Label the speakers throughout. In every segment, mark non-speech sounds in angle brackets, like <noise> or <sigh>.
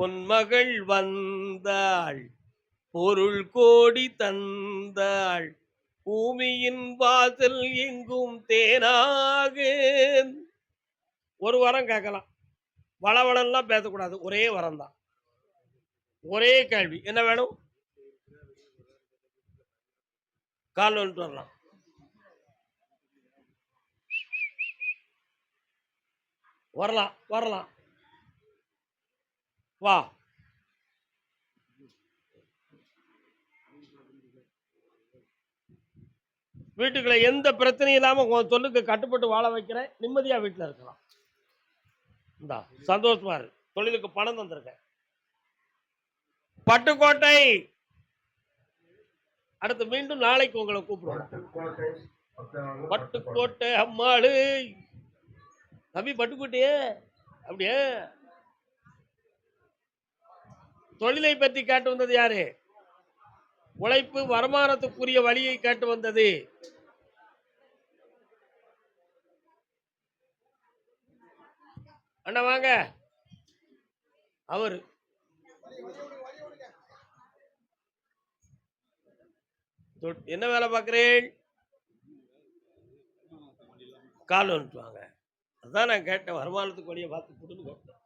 Speaker 1: பொன்மகள் வந்தாள் பொருள் கோடி தந்தாள். பூமியின் வாசல் எங்கும் தேனாக. ஒரு வரம் கேட்கலாம். வளவளம்லாம் பேசக்கூடாது. ஒரே வரம் தான் ஒரே கேள்வி. என்ன வேணும்? கால் வந்துட்டு வரலாம். வரலாம் வரலாம். வா. வீட்டுக்குள்ள எந்த பிரச்சனையும் இல்லாம உன் சொல்லுக்கு கட்டுப்பட்டு வாழ வைக்கிறேன். நிம்மதியா வீட்டுல இருக்கலாம். இந்தா சந்தோஷமா இருக்கு தொழிலுக்கு பணம் தந்திருக்கேன். பட்டுக்கோட்டை. அடுத்து மீண்டும் நாளைக்கு உங்களை கூப்பிடுவோம்
Speaker 2: பட்டுக்கோட்டை
Speaker 1: அம்மாளு. தம்பி பட்டுக்கோட்டையே? அப்படியே? தொழிலை பற்றி கேட்டு வந்தது யாரு? உழைப்பு வருமானத்துக்குரிய வழியை கேட்டு வந்தது. அண்ணா வாங்க. அவரு. தொட்- என்ன வேலை பார்க்குறேன் கால் வந்துட்டு வாங்க. அதான் நான் கேட்டேன் வருமானத்துக்கு வழியை பார்த்து கொடுன்னு கேட்டேன்.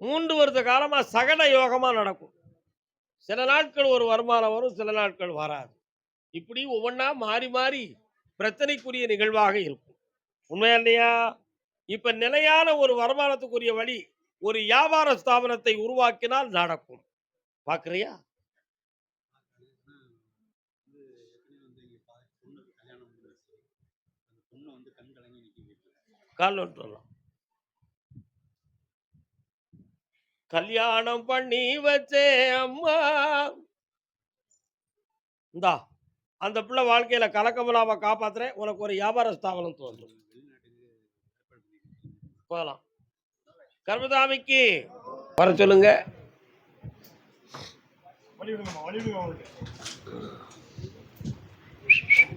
Speaker 1: மூன்று வருஷ காலமாக சகன யோகமாக நடக்கும். சில நாட்கள் ஒரு வருமானம் வரும் சில நாட்கள் வராது. இப்படி ஒவ்வொன்றா மாறி மாறி பிரச்சனைக்குரிய நிகழ்வாக இருக்கும். உண்மையா இல்லையா? இப்ப நிலையான ஒரு வருமானத்துக்குரிய வழி ஒரு வியாபார ஸ்தாபனத்தை உருவாக்கினால் நடக்கும். பார்க்குறியா
Speaker 3: கால் ஏற்கனவே வந்து இங்க பா பொண்ணுக்கு கல்யாணம் முடிஞ்சிருச்சு அந்த பொண்ணு வந்து கண் கலங்கி நிற்கி வீட்டில்
Speaker 1: கால் வந்துட்டு வரலாம் கல்யாணம் பண்ணி வச்சே அம்மா. இந்தா அந்த பிள்ளை வாழ்க்கையில கலக்கமில்லாம காப்பாத்துறேன். உனக்கு ஒரு வியாபார ஸ்தாபனம் தோன்றும். போகலாம் கர்மதாமிக்கு வர சொல்லுங்க.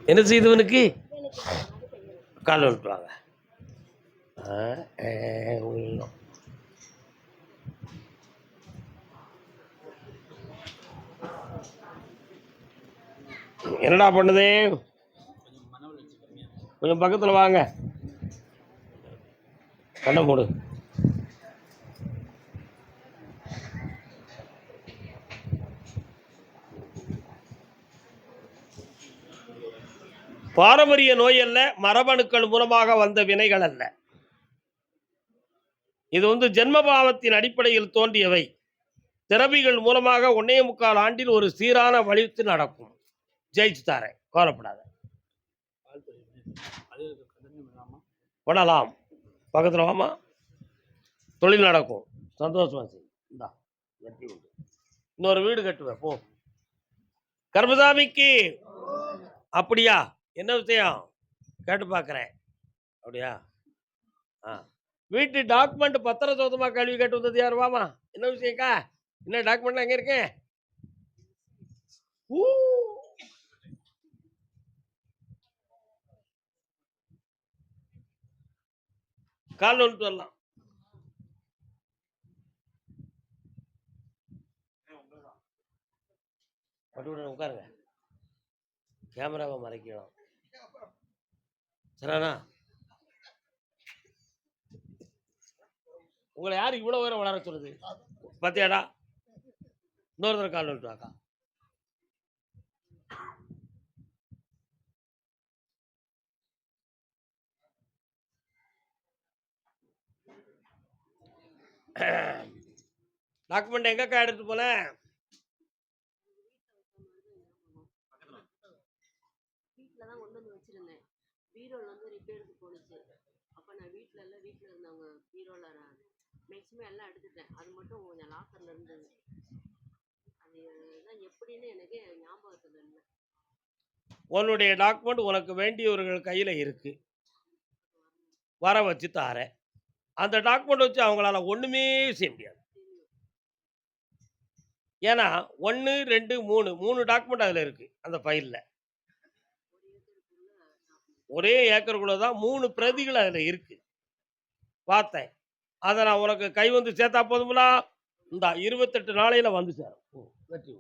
Speaker 1: என்ன செய்தவனுக்கு கால் வந்துட்டு உள்ளோம் ஆ, ஏ, என்னடா பண்ணுது?
Speaker 3: கொஞ்சம்
Speaker 1: பக்கத்தில் பக்கத்துல வாங்க. கண்ணை மூடு. பாரம்பரிய நோய் அல்ல மரபணுக்கள் மூலமாக வந்த வினைகள் அல்ல. இது வந்து ஜென்மபாவத்தின் அடிப்படையில் தோன்றியவை. திறவிகள் மூலமாக ஒன்னே முக்கால் ஆண்டில் ஒரு சீரான வழித்து நடக்கும். ஜெயிச்சு தாரேன்.
Speaker 3: கோரப்படாத
Speaker 1: பண்ணலாம் பக்கத்தில் வாமா. தொழில் நடக்கும். சந்தோஷமா சரி இந்தா வெற்றி உண்டு இன்னொரு வீடு கட்டுவேன் போ. கர்மசாமிக்கு. அப்படியா? என்ன விஷயம்? கேட்டு பார்க்குறேன் அப்படியா? ஆ. வீட்டு டாக்குமெண்ட் பத்திர சோதமாக கல்வி கேட்டு வந்தது யார்? வாமா. என்ன விஷயம்க்கா? என்ன டாக்குமெண்ட் அங்கே இருக்கேன் ஊ கால் வந்துட்டு வரலாம் பட்டுவிட உட்காருங்க. கேமராவை மறைக்கணும் சரிண்ணா உங்களை யார் இவ்வளோ உயரம் வளர சொல்லுது? பார்த்தியாடா இன்னொரு தடவை கால் வந்துட்டு வாக்கா. டாக்குமெண்ட் எங்கக்கா எடுத்து
Speaker 4: வச்சுருந்தேன். பீரோவில் வந்து ரிப்பேருக்கு போணுச்சு அப்போ நான் வீட்டில் எல்லாம் வீட்டில் இருந்தவங்க பீரோவில் மேக்ஸிமம் எல்லாம் எடுத்துட்டேன். அது மட்டும் கொஞ்சம் லாக்கரில் இருந்தது. அது தான் எப்படின்னு எனக்கு ஞாபகத்தில் இல்லை.
Speaker 1: உன்னுடைய டாக்குமெண்ட் உனக்கு வேண்டியவர்கள் கையில் இருக்கு. வர வச்சு தாரேன். அந்த டாக்குமெண்ட் வச்சு அவங்களால ஒன்றுமே செய்ய முடியாது. ஏன்னா ஒன்று ரெண்டு மூணு மூணு டாக்குமெண்ட் அதில் இருக்கு அந்த ஃபைலில்
Speaker 4: ஒரே ஏக்கருக்குள்ள
Speaker 1: தான் மூணு பிரதிகள் அதில் இருக்கு. பார்த்தேன். அதை நான் உனக்கு கை வந்து சேர்த்தா போதுங்களா இந்த இருபத்தெட்டு நாளையில் வந்து சேரும். ம், வெற்றி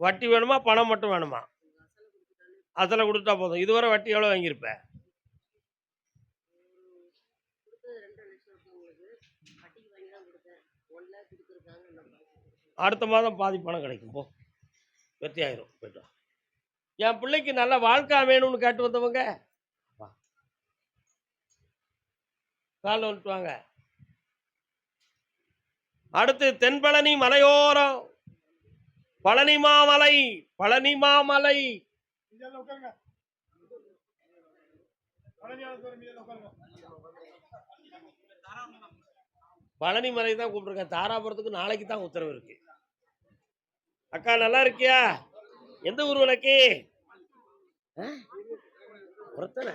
Speaker 1: வட்டி வேணுமா? பணம் மட்டும் வேணுமா? அதில் கொடுத்தா போதும். இதுவரை வட்டி எவ்வளோ வாங்கியிருப்பேன்
Speaker 4: கொடுத்தது ரெண்டரை லட்சம் இருக்கு உங்களுக்கு வட்டிக்கு வாங்கி தான் கொடுத்தேன் ஒன் லேக் கொடுத்துருக்காங்க இன்னும் பாக்கி கொடுக்கணும்.
Speaker 1: அடுத்த மாதம் பாதி பணம் கிடைக்கும். போ. வெற்றி ஆயிரும் போயிட்டு. என் பிள்ளைக்கு நல்ல வாழ்க்கை அமையணும்னு கேட்டு வந்தவங்க காலில் வந்துட்டு வாங்க. அடுத்து தென்பழனி மலையோரம். பழனி மாமலை பழனி மாமலை. பழனி மலை தான் கூப்பிட்டுருக்கேன். தாராபுரத்துக்கு நாளைக்கு தான் உத்தரவு இருக்கு. அக்கா நல்லா இருக்கியா? எந்த ஊர் உனக்கு? ஒருத்தனை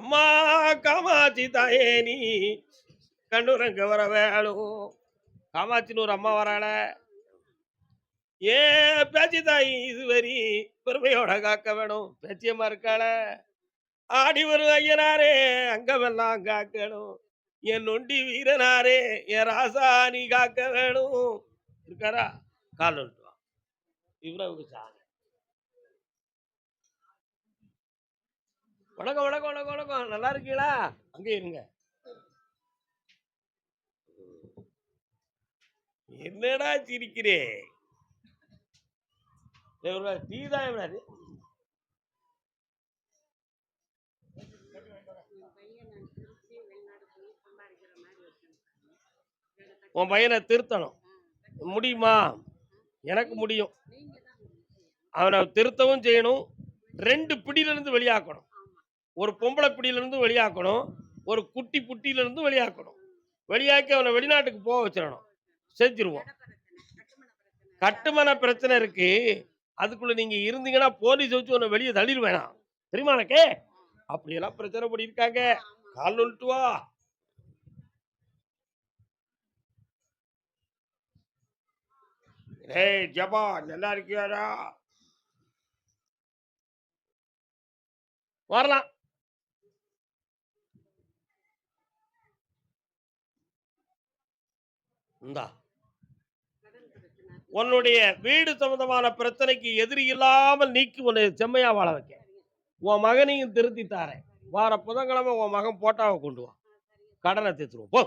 Speaker 1: அம்மா காமாட்சி தாயே நீ கண்ணுரங்க வர வேணும். காமாட்சின்னு ஒரு அம்மா வராள. ஏ பேச்சி தாய் இதுவரி பெருமையோட காக்க வேணும். பேச்சியம்மா இருக்காள. ஆடி வரும் ஐயனாரே அங்கமெல்லாம் காக்கணும். என் நொண்டி வீரனாரே என் ராசா நீ காக்க வேணும். இருக்காரா? கால் வந்துட்டு வா. இவ்வளவுக்கு வணக்கம் வணக்கம் வணக்கம் வணக்கம். நல்லா இருக்கீங்களா? அங்கே இருங்க. என்னடா சிரிக்கிறே? டீ தான் எவ்வளவு
Speaker 4: என் பையன் நான் திருச்சி வெளிநாடு போய் சம்பாதிக்கிற மாதிரி வச்சிருக்கேன்
Speaker 1: உன் பையனை திருத்தணும். முடியுமா? எனக்கு முடியும். அவனை திருத்தவும் செய்யணும். ரெண்டு பிடியிலிருந்து வெளியாக்கணும். ஒரு பொம்பளை பிடியிலிருந்து வெளியாக்கணும். ஒரு குட்டி புட்டியிலிருந்து வெளியாக்கணும். வெளியாக்கி அவனை வெளிநாட்டுக்கு போக வச்சிடணும். செஞ்சிருவோம்.
Speaker 4: கட்டுமன பிரச்சனை
Speaker 1: கட்டுமான பிரச்சனை இருக்கு. அதுக்குள்ள நீங்க இருந்தீங்கன்னா போலீஸ் வச்சு உன்னை வெளியே தள்ளிடுவேணாம் தெரியுமா எனக்கு அப்படியெல்லாம் பிரச்சனை பண்ணியிருக்காங்க. கால் வந்துட்டு வா ஏய் ஜபா நல்லா இருக்கியாடா? வரலாம். இந்தா. உன்னுடைய வீடு சம்பந்தமான பிரச்சனைக்கு எதிரி இல்லாமல் நீக்கி உன்னை செம்மையா வாழ வைக்க உன் மகனையும் திருத்தி தாரேன். வார புதன்கிழமை உன் மகன் போட்டாவை கொண்டு வா. கடனை தீர்த்துருவோம் போ.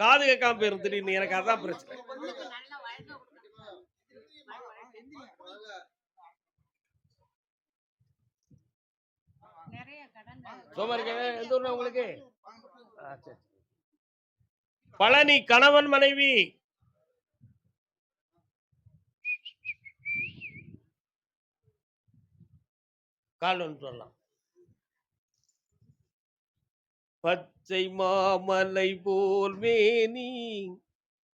Speaker 1: காது கேட்காம போயிரும் திடீர்னு எனக்கு அதான் பிரச்சனை.
Speaker 4: பொண்ணுக்கு நல்ல வாழ்க்கை கொடுக்கணும்
Speaker 1: சோமா இருக்க எந்த ஊர்ல உங்களுக்கு பழனி கணவன் மனைவி. கால் வந்துட்டு வரலாம் பச்சை மாமலை போல் மேனி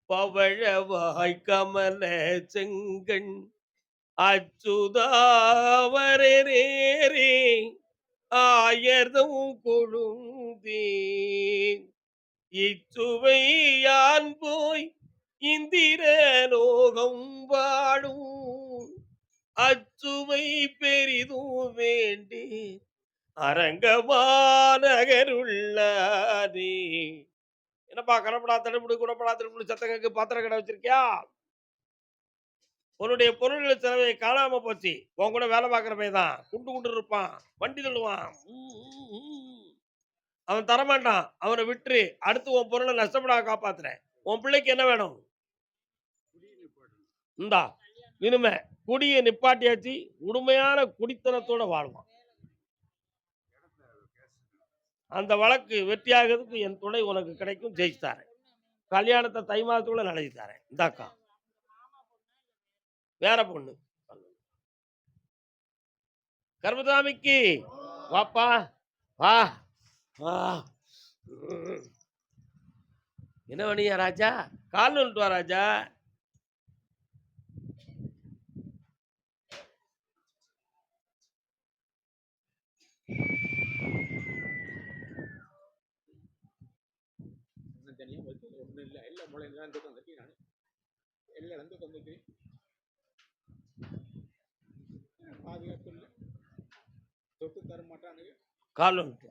Speaker 1: பவழவாய் கமல செங்கண் அச்சுதாவரே ஆயர்தம் கொழுந்தேன். இச்சுவை யான் போய் இந்திர லோகம் வாடும் அச்சுவை பெரிதும் வேண்டேன். அரங்கமாநகருள்ளாரே என்னப்பா கடப்படா தடுப்புடு குடப்படா தடுப்புடு சத்தங்களுக்கு பாத்திர கடை வச்சிருக்கியா? உன்னுடைய பொருள்கள் செலவை காணாம போச்சு. உன் கூட வேலை பார்க்குற பையன் தான். குண்டு குண்டு இருப்பான். வண்டி தள்ளுவான். உம், அவன் தரமாட்டான். அவனை விட்டுரு. அடுத்து உன் பொருளை நஷ்டப்படாம காப்பாத்துறேன். உன் பிள்ளைக்கு என்ன வேணும்? இந்தா இனிமே குடியை நிப்பாட்டியாச்சு. உண்மையான குடித்தனத்தோட வாழ்வான். அந்த வழக்கு வெற்றியாகிறதுக்கு என் துணை உனக்கு கிடைக்கும் ஜெயிச்சு தரேன். கல்யாணத்தை தை மாதத்துக்குள்ள நடத்தி தரேன் இந்தாக்கா. வேற பொண்ணு. கர்மதாமிக்கு வாப்பா வா. வா. என்ன பண்ணியா ராஜா? கால் வந்துட்டு வா ராஜா.
Speaker 3: ಎಲ್ಲರಂದು ತಂದಿರ್ತೀನಿ ನಾನು ಎಲ್ಲರಂದು ತಂದಿರ್ತೀನಿ ಪಾದಗತ್ತಲ್ಲಿ ತೊಟ್ಟು ತರ
Speaker 1: ಮಟ್ಟ ನನಗೆ ಕಾಲುಂಟು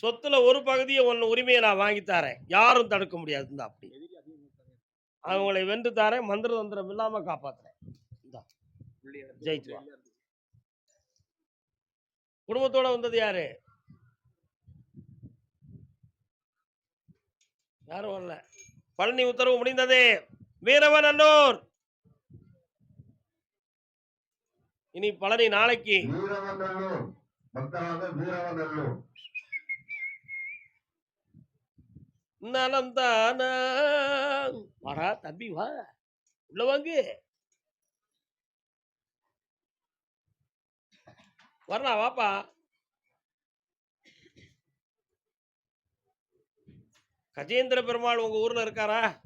Speaker 1: சொத்துல ஒரு பகுதியை ஒன்னு உரிமையை நான் வாங்கித்தாரேன் யாரும் தடுக்க முடியாதுன்னு அப்படி. அவங்களை வென்று தாரேன் மந்திர தந்திரம் இல்லாம காப்பாத்துறேன். ஜெயிச்சு. குடும்பத்தோட வந்தது யாரு? யாரும் வரல. பழனி உத்தரவு முடிந்தது. வீரவன் அன்னூர். இனி பழனி நாளைக்கு.
Speaker 2: நலம் பக்தராக
Speaker 1: வாடா தம்பி வா. உள்ள வாங்கு. வரணா வாப்பா. கஜேந்திர பெருமாள் உங்க ஊர்ல இருக்காரா?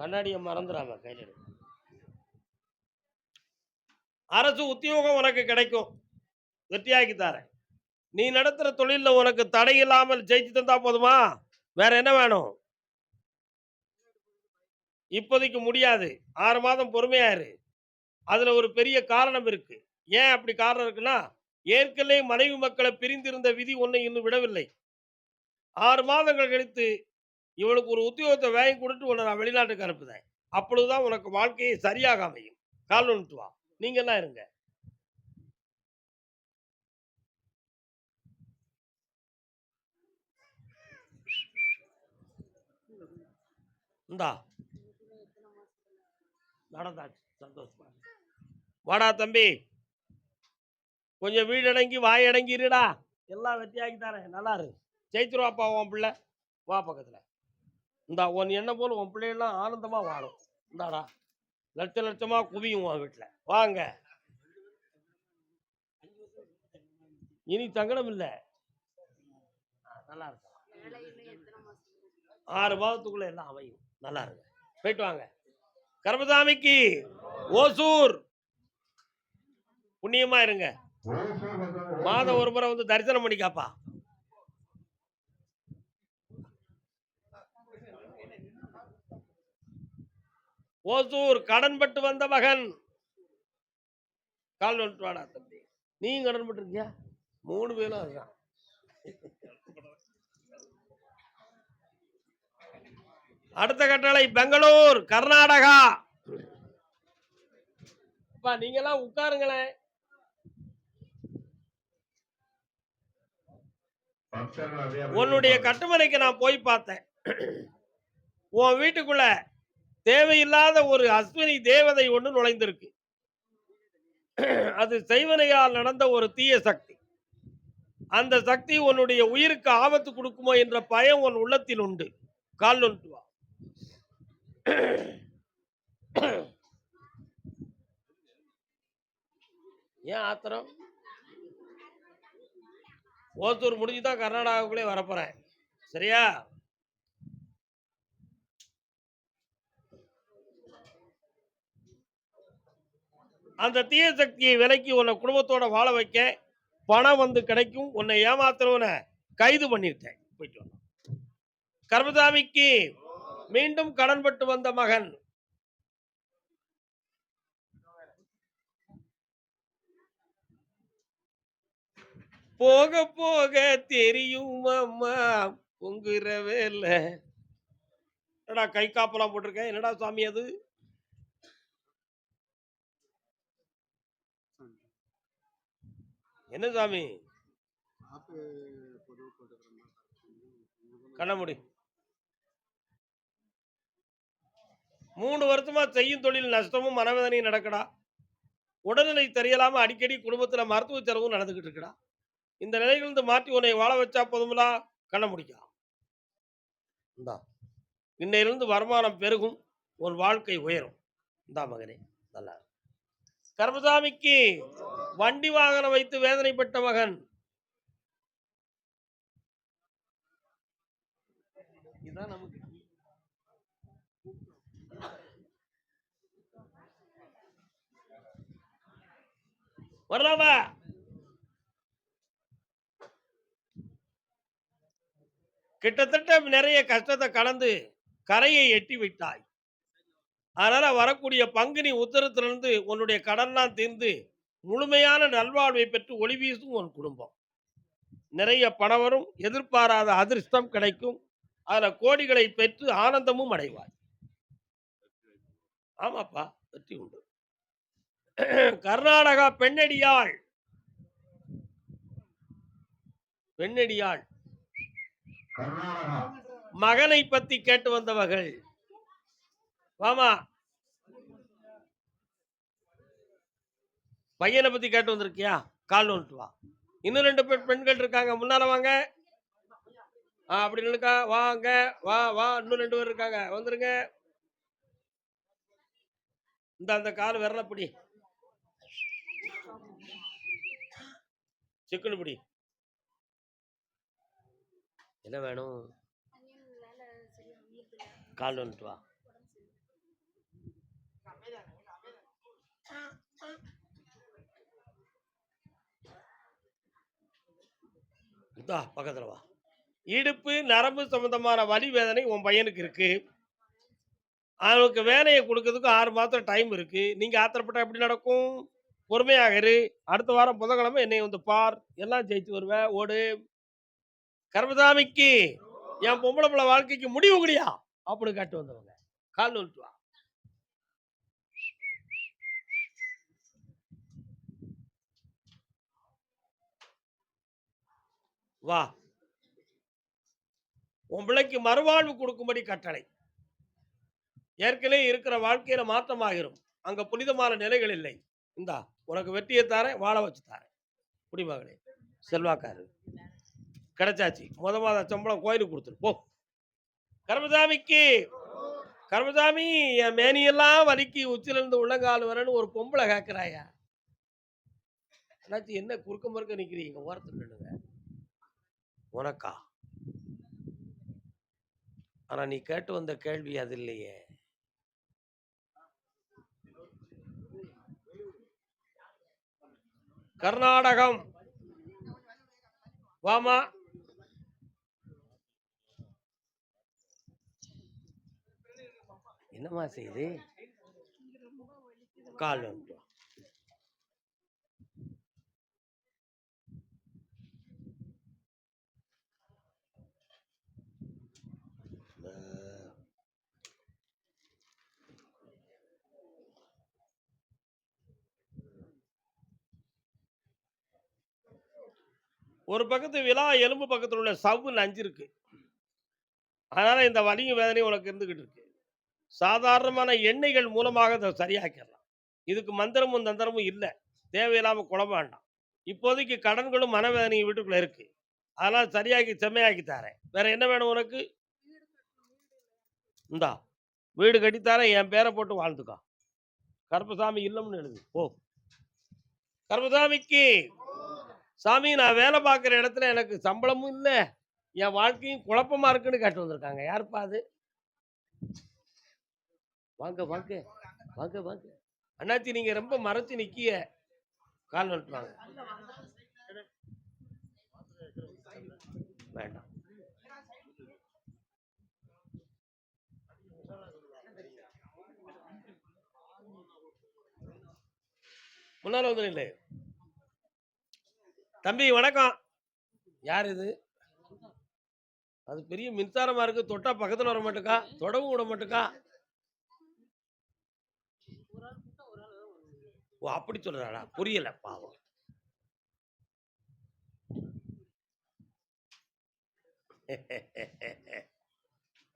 Speaker 1: கண்ணாடியை மறந்துடாம கையில் எடு. அரசு உத்தியோகம் உனக்கு கிடைக்கும். வெற்றியாக்கி தரேன். நீ நடத்துற தொழிலில் உனக்கு தடை இல்லாமல் ஜெயிச்சு தந்தா போதுமா? வேற என்ன வேணும்? இப்போதைக்கு முடியாது. ஆறு மாதம் பொறுமையா அதில் அதுல ஒரு பெரிய காரணம் இருக்கு. ஏன் அப்படி காரணம் இருக்குன்னா ஏற்கனவே மனைவி மக்களை பிரிந்திருந்த விதி ஒன்றை இன்னும் விடவில்லை. ஆறு மாதங்கள் கழித்து இவளுக்கு ஒரு உத்தியோகத்தை வாங்கி கொடுத்து உன்னை நான் வெளிநாட்டுக்கு அனுப்புதேன். அப்பொழுதுதான் உனக்கு வாழ்க்கையை சரியாக அமையும். கால் வந்துட்டு வா. நீங்க என்ன இருங்க? இந்தா. நடந்தாச்சு. சந்தோஷமா வாடா தம்பி. கொஞ்சம் வீடடங்கி வாய் அடங்கி இருடா. எல்லாம் வெட்டியாக்கி தரேன். நல்லா இரு. ஜெயிச்சிருவாப்பா உன் பிள்ளை. வா பக்கத்தில். இந்தா உன் என்ன போல உன் பிள்ளைகள்லாம் ஆனந்தமா வாழும். இந்தாடா லட்ச லட்சமா குவியும் உன் வீட்டுல வாங்க. இனி தங்கடம் இல்ல. நல்லா இருக்கும் ஆறு மாதத்துக்குள்ள எல்லாம் அமையும். நல்லா இருங்க போயிட்டு வாங்க. கர்மசாமிக்கு ஓசூர். புண்ணியமா இருங்க. மாதம் ஒரு முறை வந்து தரிசனம் பண்ணிக்காப்பா. ஓசூர் கடன்பட்டு வந்த மகன். கால் வந்துட்டு வாடா தம்பி. நீயும் கடன் பட்டிருக்கியா மூணு பேரும் அதுதான். அடுத்த கட்டளை பெங்களூர் கர்நாடகா. அப்பா நீங்கெல்லாம் உட்காருங்களேன் உன்னுடைய கட்டுமனைக்கு நான் போய் பார்த்தேன். உன் வீட்டுக்குள்ள தேவையில்லாத ஒரு அஸ்வினி தேவதை ஒன்று நுழைந்திருக்கு. அது செய்வனையால் நடந்த ஒரு தீய சக்தி. அந்த சக்தி உன்னுடைய உயிருக்கு ஆபத்து கொடுக்குமோ என்ற பயம் உன் உள்ளத்தில் உண்டு. கால் நொண்டுவா வா. ஏன் ஆத்திரம்? ஓத்தூர் முடிஞ்சு தான் கர்நாடகாவுக்குள்ளே வரப்போறேன். சரியா? அந்த தீய சக்தியை விலக்கி உன்னை குடும்பத்தோட வாழ வைக்க பணம் வந்து கிடைக்கும். உன்னை ஏமாத்துறவனை கைது பண்ணிட்டேன் போயிட்டு வரலாம் கர்மதாமிக்கு மீண்டும் கடன்பட்டு வந்த மகன். போக போக தெரியும் அம்மா பொங்குற வேலை. என்னடா கை காப்பெல்லாம் போட்டிருக்கேன் என்னடா சாமி அது? என்ன சாமி?
Speaker 3: ஆப்பு பொதுவாக போட்டுக்கிறோம்
Speaker 1: கண்ண முடி மூணு வருஷமா செய்யும் தொழில் நஷ்டமும் மனவேதனையும் நடக்கடா. உடல்நிலை தெரியலாம அடிக்கடி குடும்பத்துல மருத்துவ செலவும் நடந்துகிட்டு இருக்குடா. இந்த நிலையிலிருந்து மாற்றி உன்னை வாழ வச்சா போதுங்களா கண்ண முடிக்கலாம் இந்தா இன்னையிலிருந்து வருமானம் பெருகும் உன் வாழ்க்கை உயரும். இந்தா மகனே நல்லா. கர்மசாமிக்கு வண்டி வாகனம் வைத்து வேதனைப்பட்ட மகன். இதுதான் நமக்கு கிட்டத்தட்ட நிறைய கஷ்டத்தை கடந்து கரையை எட்டி விட்டாய். அதனால வரக்கூடிய பங்குனி உத்தரத்திலிருந்து உன்னுடைய கடன்லாம் தீர்ந்து முழுமையான நல்வாழ்வை பெற்று ஒளி வீசும் உன் குடும்பம். நிறைய பணம் வரும் எதிர்பாராத அதிர்ஷ்டம் கிடைக்கும். அதுல கோடிகளை பெற்று ஆனந்தமும் அடைவாய். ஆமாப்பா வெற்றி உண்டு. கர்நாடகா பெண்ணடியாள். பெண்ணடியாள். மகனை பத்தி கேட்டு வந்தவர்கள். வாமா பையனை பத்தி கேட்டு வந்திருக்கியா? கால் வந்துட்டு வா. இன்னும் ரெண்டு பெண் பெண்கள் இருக்காங்க. முன்னால வாங்க. ஆ அப்படி நில்லுக்கா. வாங்க. வா வா. இன்னும் ரெண்டு பேர் இருக்காங்க. வந்துருங்க. இந்த அந்த கால் விரல பிடி. சிக்கனு பிடி. என்ன வேணும்? கால் வந்துட்டு வா. இதா பக்கத்தில் வா. இடுப்பு நரம்பு சம்பந்தமான வலி வேதனை உன் பையனுக்கு இருக்கு. அவனுக்கு வேலையை கொடுக்கறதுக்கு ஆறு மாதம் டைம் இருக்கு. நீங்க ஆத்திரப்பட்டா எப்படி நடக்கும்? பொறுமையாக இரு. அடுத்த வாரம் புதன்கிழமை என்னை வந்து பார். எல்லாம் ஜெயிச்சு வருவேன் ஓடு. கர்மதாமிக்கு என் பொம்பளை பிள்ளை வாழ்க்கைக்கு முடிவு கிடையா? அப்படின்னு காட்டு வந்தவங்க. கால் வந்துட்டு வா. வா. உன் பிள்ளைக்கு மறுவாழ்வு கொடுக்கும்படி கட்டளை. ஏற்கனவே இருக்கிற வாழ்க்கையில மாற்றமாகிரும் அங்க புனிதமான நிலைகள் இல்லை. இந்தா உனக்கு வெற்றியை தாரேன் வாழ வச்சு தாரேன். குடிமகளே செல்வாக்காரு. கிடைச்சாச்சு. முத மாத சம்பளம் கோயிலுக்கு கொடுத்துரு. போ. கர்மசாமிக்கு. கர்மசாமி என் மேனியெல்லாம் வலிக்கு உச்சிலிருந்து உள்ளங்கால் வரன்னு ஒரு பொம்பளை கேட்கிறாயா அண்ணாச்சி என்ன குறுக்க முறுக்க நிக்கிறீங்க? ஓரத்தில் நின்று உனக்கா? ஆனா நீ கேட்டு வந்த கேள்வி அது இல்லையே. கர்நாடகம். வாமா. என்னம்மா செய்து? கால் வந்துடும் ஒரு பக்கத்து விழா எலும்பு பக்கத்தில் உள்ள சவ்வு நஞ்சிருக்கு அதனால் இந்த வலியும் வேதனையும் உனக்கு இருந்துக்கிட்டு இருக்கு. சாதாரணமான எண்ணெய்கள் மூலமாக அதை சரியாக்கிடலாம். இதுக்கு மந்திரமும் தந்திரமும் இல்லை. தேவையில்லாமல் குழம்ப வேண்டாம். இப்போதைக்கு கடன்களும் மனவேதனையும் வீட்டுக்குள்ளே இருக்குது அதனால் சரியாக்கி செம்மையாக்கி தரேன். வேறு என்ன வேணும் உனக்கு? இந்தா வீடு கட்டித்தாரேன் என் பேரை போட்டு வாழ்ந்துக்கோ. கருப்பசாமி இல்லம்னு எழுது. ஓ கருப்பசாமிக்கு சாமி நான் வேலை பார்க்குற இடத்துல எனக்கு சம்பளமும் இல்லை. என் வாழ்க்கையும் குழப்பமா இருக்குன்னு கேட்டு வந்திருக்காங்க. யாருப்பா அது? வாங்க வாங்க. வாங்க வாங்க. அண்ணாச்சி நீங்க ரொம்ப மறைச்சு நிக்கிய. கால் வந்துட்டு வாங்க வேண்டாம். முன்னால் வந்து இல்லை தம்பி வணக்கம். யார் இது? அது பெரிய மின்சாரமா இருக்கு. தொட்டா பக்கத்துல வர மாட்டேக்கா? தொடவும் விட மாட்டேக்கா? ஓ அப்படி சொல்றாடா. புரியல பாவம்.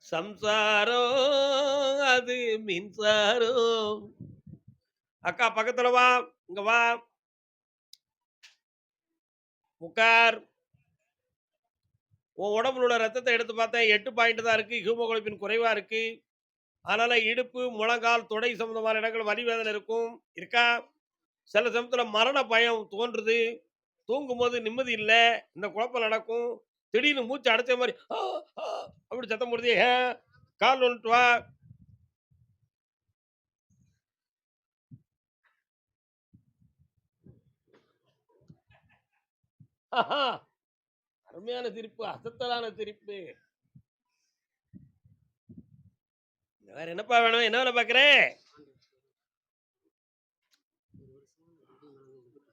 Speaker 1: சம்சாரம் அது மின்சாரம் அக்கா பக்கத்துல வா. இங்க வா. உட்கார் உன் உடம்புல உள்ள ரத்தத்தை எடுத்து பார்த்தேன் எட்டு பாயிண்ட் தான் இருக்குது ஹியூமோகுளோபின் குறைவாக இருக்குது அதனால் இடுப்பு முழங்கால் தொடை சம்மந்தமான இடங்கள் வலிவேதனை இருக்கும். இருக்கா? சில சமயத்தில் மரண பயம் தோன்றுது. தூங்கும்போது நிம்மதி இல்லை. இந்த குழப்பம் நடக்கும். திடீர்னு மூச்சு அடைச்ச மாதிரி அப்படி சத்தம் போடுது. ஏன்? கால் வந்துட்டு வா. அருமையான திருப்பு அசத்தலான திருப்பு. வேற என்னப்பா வேணும்? என்ன வேலை பாக்குறேன்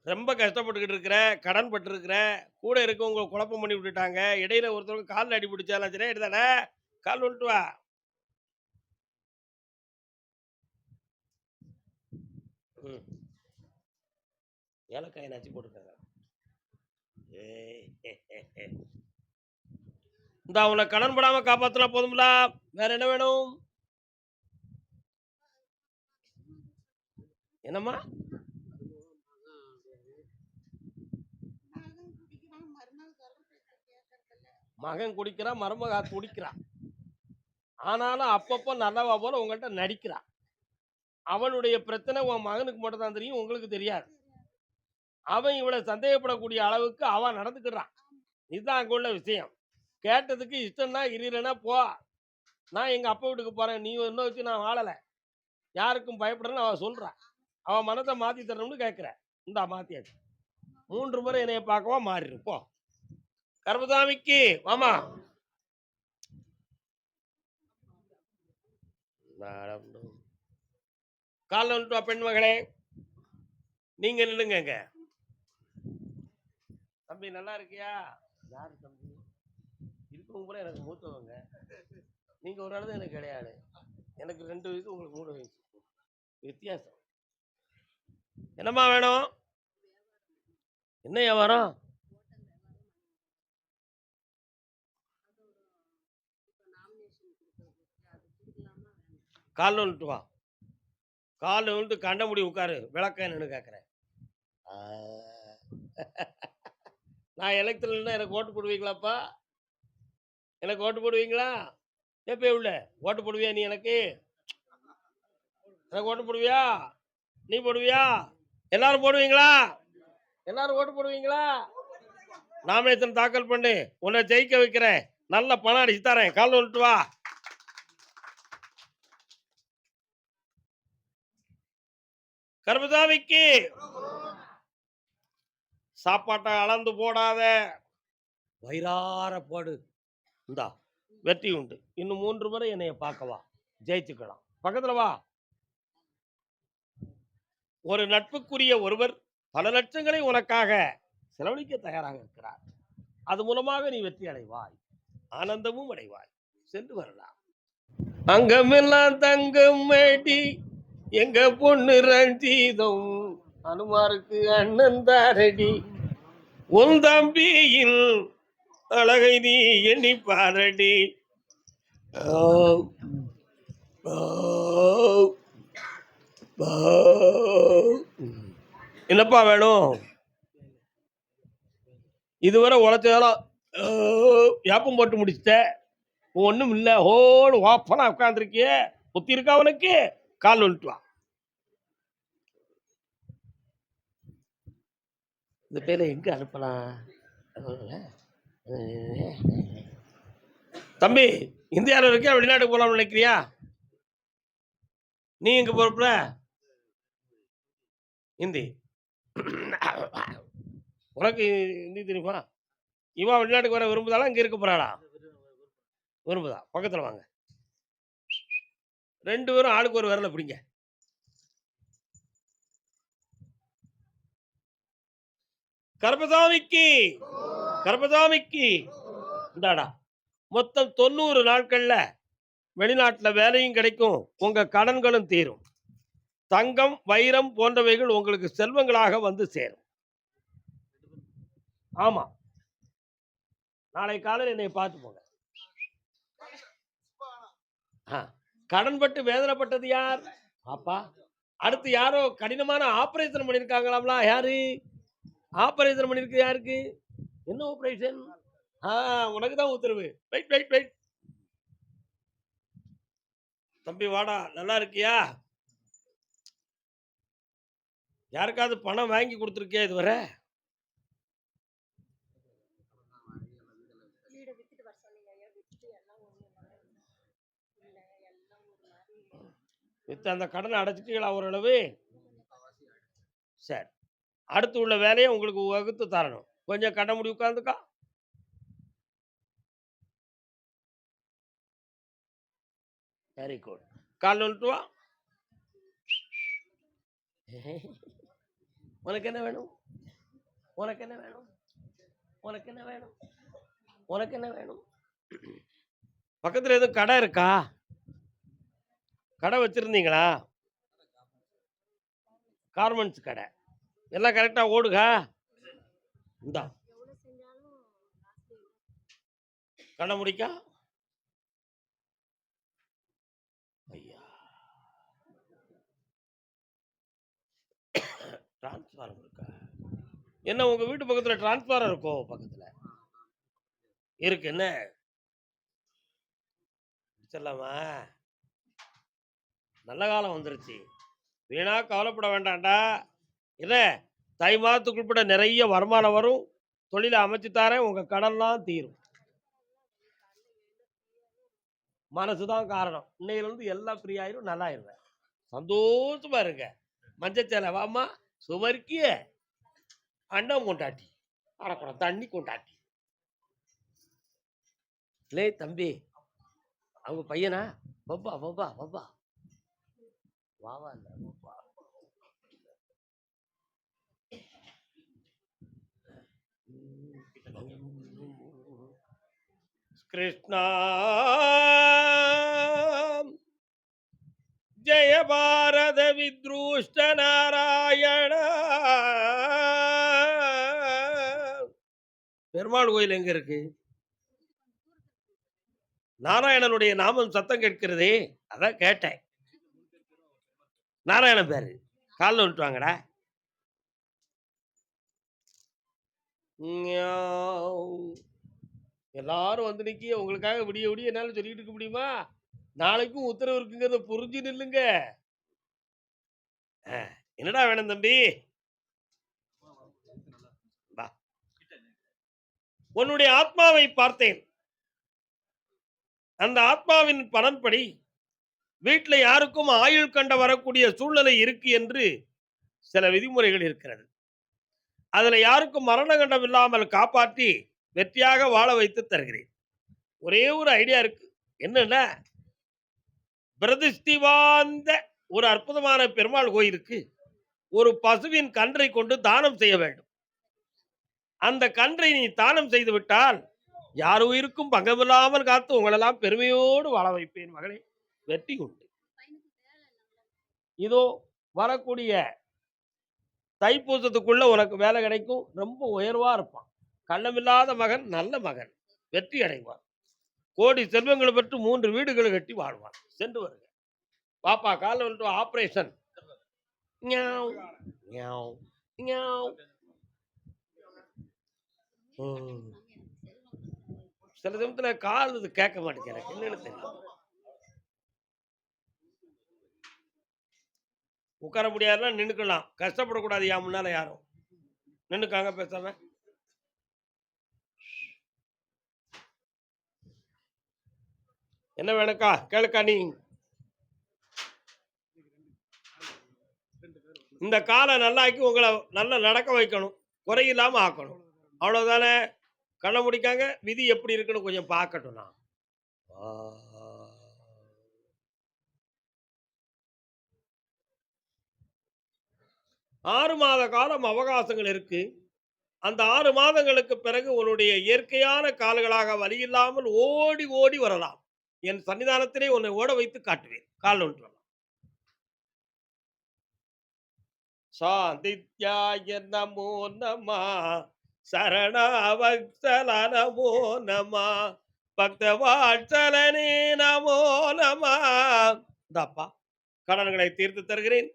Speaker 1: ரொம்ப கஷ்டப்பட்டுக்கிட்டு இருக்கிற கடன் பட்டிருக்கிற கூட இருக்கவங்க குழப்பம் பண்ணி விட்டுட்டாங்க. இடையில ஒருத்தவங்க காலில் அடி பிடிச்சாலும் சரி எடுத்தாடா? கால் வந்துட்டு வா. ம். நச்சு போட்டுருக்காங்க. <laughs> இந்த அவனை கடன் படாம காப்பாத்தினா போதும்ல. வேற என்ன வேணும்? என்னம்மா? மகன் குடிக்கிறான் மருமகா குடிக்கிறா ஆனாலும் அப்பப்போ நல்லவா போல உங்கள்கிட்ட நடிக்கிறான் அவனுடைய பிரச்சனை உன் மகனுக்கு மட்டும் தான் தெரியும் உங்களுக்கு தெரியாது. அவன் இவளை சந்தேகப்படக்கூடிய அளவுக்கு அவன் நடந்துக்கிறான். இதுதான் அங்க உள்ள விஷயம். கேட்டதுக்கு இஷ்டம்னா இருனா போ. நான் எங்க அப்பா வீட்டுக்கு போறேன். நீ இன்னும் வச்சு நான் வாழலை. யாருக்கும் பயப்படணும்னு அவன் சொல்றான் அவன் மனத்தை மாத்தி தரணும்னு கேட்கிற இந்தா மாத்தியாச்சு மூன்று முறை என்னைய பார்க்கவா மாறிடு போ. கர்மசாமிக்கு மாமா காலைல பெண் மகளே நீங்க நில்லுங்க தம்பி நல்லா இருக்கியா? யாரு தம்பி? இருக்கவங்க கூட எனக்கு மூத்தவங்க. நீங்கள் ஒரு அளவு எனக்கு கிடையாது எனக்கு ரெண்டு வயசு உங்களுக்கு மூணு வயசு. வித்தியாசம். என்னம்மா வேணும்? என்ன வியாபாரம்? காலில் வந்துட்டு வா. காலில் விழுந்து கண்ட முடி உட்காரு. விளக்க என்னன்னு கேட்குறேன் நான் எலெக்ஷன்ல எனக்கு ஓட்டு போடுவீங்களாப்பா? எனக்கு ஓட்டு போடுவீங்களா? எப்போ உள்ள ஓட்டு போடுவியா நீ எனக்கு? எனக்கு ஓட்டு போடுவியா? நீ போடுவியா? எல்லாரும் போடுவீங்களா? எல்லாரும் ஓட்டு போடுவீங்களா? நாமினேஷன் தாக்கல் பண்ணு? உன்னை ஜெயிக்க வைக்கிறேன். நல்ல பணம் அடிச்சு தரேன். கால் விட்டு வா. கர்மசாமிக்கு சாப்பாட்டை அளந்து போடாத. வயிறார போடு இந்தா வெற்றி உண்டு. இன்னும் மூன்று முறை என்னைய பார்க்கவா ஜெயிச்சுக்கலாம். பக்கத்துல வா. ஒரு நட்புக்குரிய ஒருவர் பல லட்சங்களை உனக்காக செலவழிக்க தயாராக இருக்கிறார். அது மூலமாக நீ வெற்றி அடைவாய். ஆனந்தமும் அடைவாய். சென்று வரலாம் அங்கமெல்லாம் தங்கம் மேடி எங்க பொண்ணு ரஞ்சிதம். அனுமாருக்கு அண்ணன் தாரடி உன் தம்பியின் அழகை நீ எண்ணி பாரடி. என்னப்பா வேணும்? இதுவரை உழைச்சதெல்லாம் யாப்பம் போட்டு முடிச்சிட்ட? ஒன்றும் இல்லை ஹோடு ஓப்பனாக உட்காந்துருக்கிய புத்தி இருக்கா அவனுக்கு கால் வந்துட்டு வா இந்த பேரை எங்க அனுப்பலாம்? தம்பி இந்தியாவில் இருக்கியா? வெளிநாட்டுக்கு போகலாம்னு நினைக்கிறியா? நீ எங்க போறப்ப ஹிந்தி உனக்கு ஹிந்தி தெரியுமா? இவன் வெளிநாட்டுக்கு வர விரும்புதாளா? இங்க இருக்க போறாளா? விரும்புதா. பக்கத்துல வாங்க. ரெண்டு பேரும் ஆளுக்கு ஒரு விரல பிடிங்க. கர்பசாமிக்கு கர்பசாமிக்கு இந்தாடா. மொத்தம் தொண்ணூறு நாட்கள்ல வெளிநாட்டுல வேலையும் கிடைக்கும். உங்க கடன்களும் தீரும். தங்கம் வைரம் போன்றவைகள் உங்களுக்கு செல்வங்களாக வந்து சேரும். ஆமா. நாளை காலையில் என்னை பார்த்து போங்க. கடன்பட்டு வேதனைப்பட்டது யார்? அப்பா அடுத்து யாரோ கடினமான ஆபரேஷன் பண்ணியிருக்காங்களாம்லாம் யாரு? ஆபரேஷன் பண்ணிருக்கு யாருக்கு? என்ன ஆபரேஷன் ஆ உனக்கு தான் உத்தரவு. வெயிட் வெயிட் வெயிட் தம்பி வாடா. நல்லா இருக்கியா? யாருக்காவது பணம் வாங்கி கொடுத்துருக்கியா இதுவரை? வித்து அந்த கடனை அடைச்சிட்டீங்களா ஓரளவு? சரி. அடுத்து உள்ள வேலையை உங்களுக்கு வகுத்து தரணும். கொஞ்சம் கண்ண முடி உட்காந்துக்கா வெரி குட் கால் வந்துட்டு வா. உனக்கு என்ன வேணும்? உனக்கு என்ன வேணும்? உனக்கு என்ன வேணும்? உனக்கு என்ன வேணும்? பக்கத்தில் எதுவும் கடை இருக்கா? கடை வச்சிருந்தீங்களா? கார்மெண்ட்ஸ் கடை. எல்லாம் கரெக்டாக ஓடுகா. இந்தா. கண்ண முடிக்கா. ஐயா. டிரான்ஸ்ஃபாரம் இருக்கா? என்ன உங்கள் வீட்டு பக்கத்தில் டிரான்ஸ்ஃபாரம் இருக்கோ பக்கத்தில்? இருக்கு என்ன? சொல்லாமா நல்ல காலம் வந்துருச்சு. வீணா கவலைப்பட வேண்டாம்டா. என்ன? தை மாதத்துக்குள்பட நிறைய வருமானம் வரும். தொழிலை அமைச்சு தரேன். உங்க கடன்லாம் தீரும். மனசு தான் காரணம். இன்னையிலிருந்து எல்லாம் ஃப்ரீ ஆயிரும். நல்லா ஆயிருவேன் சந்தோஷமா இருங்க. மஞ்சச்சேலை வாமா சுமர்க்கிய. அண்டம் கொண்டாட்டி. அடக்கூடம் தண்ணி கொண்டாட்டி. லே தம்பி. அவங்க பையனா? பப்பா பப்பா பப்பா வாவா இல்லை கிருஷ்ணா ஜெய பாரத வித்ருஷ்ட நாராயண பெருமாள் கோயில் எங்க இருக்கு? நாராயணனுடைய நாமம் சத்தம் கேட்கிறதே? அதான் கேட்டேன். நாராயணன் பேரு. காலில் விட்டுவாங்கடா வாங்கடா. எல்லாரும் வந்து நிக்கி உங்களுக்காக விடிய விடிய என்னால சொல்லிட்டு இருக்க முடியுமா? நாளைக்கும் உத்தரவு இருக்குங்கிறத புரிஞ்சு நில்லுங்க. என்னடா வேணும் தம்பி? உன்னுடைய ஆத்மாவை பார்த்தேன். அந்த ஆத்மாவின் பலன்படி வீட்டில் யாருக்கும் ஆயுள் கண்ட வரக்கூடிய சூழ்நிலை இருக்கு என்று சில விதிமுறைகள் இருக்கிறது. அதுல யாருக்கும் மரண கண்டம் இல்லாமல் காப்பாற்றி வெற்றியாக வாழ வைத்து தருகிறேன். ஒரே ஒரு ஐடியா இருக்கு. என்னன்னா பிரதிஷ்டிவாந்த ஒரு அற்புதமான பெருமாள் கோயிலுக்கு ஒரு பசுவின் கன்றை கொண்டு தானம் செய்ய வேண்டும். அந்த கன்றை நீ தானம் செய்து விட்டால் யார் உயிருக்கும் பங்கமில்லாமல் காத்து உங்களெல்லாம் பெருமையோடு வாழ வைப்பேன் மகளே. வெற்றி உண்டு. இதோ வரக்கூடிய தைப்பூசத்துக்குள்ள உனக்கு வேலை கிடைக்கும். ரொம்ப உயர்வா இருப்பான். கள்ளமில்லாத மகன் நல்ல மகன் வெற்றி அடைவான். கோடி செல்வங்களை பெற்று மூன்று வீடுகளை கட்டி வாழ்வான். சென்று வருங்க பாப்பா கால வந்துட்டு ஆபரேஷன் சில சமயத்துல கால் இது கேட்க மாட்டேங்குது எனக்கு. என்னன்னு தெரியும் உட்கார முடியாதுன்னா நின்னுக்கலாம். கஷ்டப்படக்கூடாது. யா முன்னால யாரும். நின்னுக்காங்க பேசாம. என்ன வேணுக்கா கேளுக்கா நீ. இந்த காலை நல்லாக்கி உங்களை நல்லா நடக்க வைக்கணும். குறையில்லாம ஆக்கணும். அவ்வளவுதானே? கண்ணை முடிக்காங்க. விதி எப்படி இருக்குன்னு கொஞ்சம் பார்க்கட்டும் நான். ஆறு மாத காலம் அவகாசங்கள் இருக்கு. அந்த ஆறு மாதங்களுக்கு பிறகு உன்னுடைய இயற்கையான கால்களாக வழியில்லாமல் ஓடி ஓடி வரலாம். என் சன்னிதானத்திலே உன்னை ஓட வைத்து காட்டுவேன். கால் ஒன்று சாந்தித்யாய நமோ நமா சரணாவக்சல நமோ நம பக்தவாட்சலனே நமோ நமா. இந்தாப்பா கடன்களை தீர்த்து தருகிறேன்.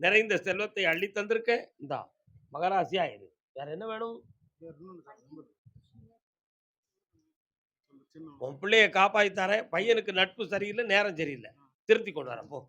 Speaker 1: நிறைந்த செல்வத்தை அள்ளி தந்திருக்க. இந்தா மகராசியா இது வேற என்ன வேணும்? உன் பிள்ளைய காப்பாத்தி தரேன். பையனுக்கு நட்பு சரியில்லை நேரம் சரியில்லை. திருத்தி கொண்டு வரேன் போ.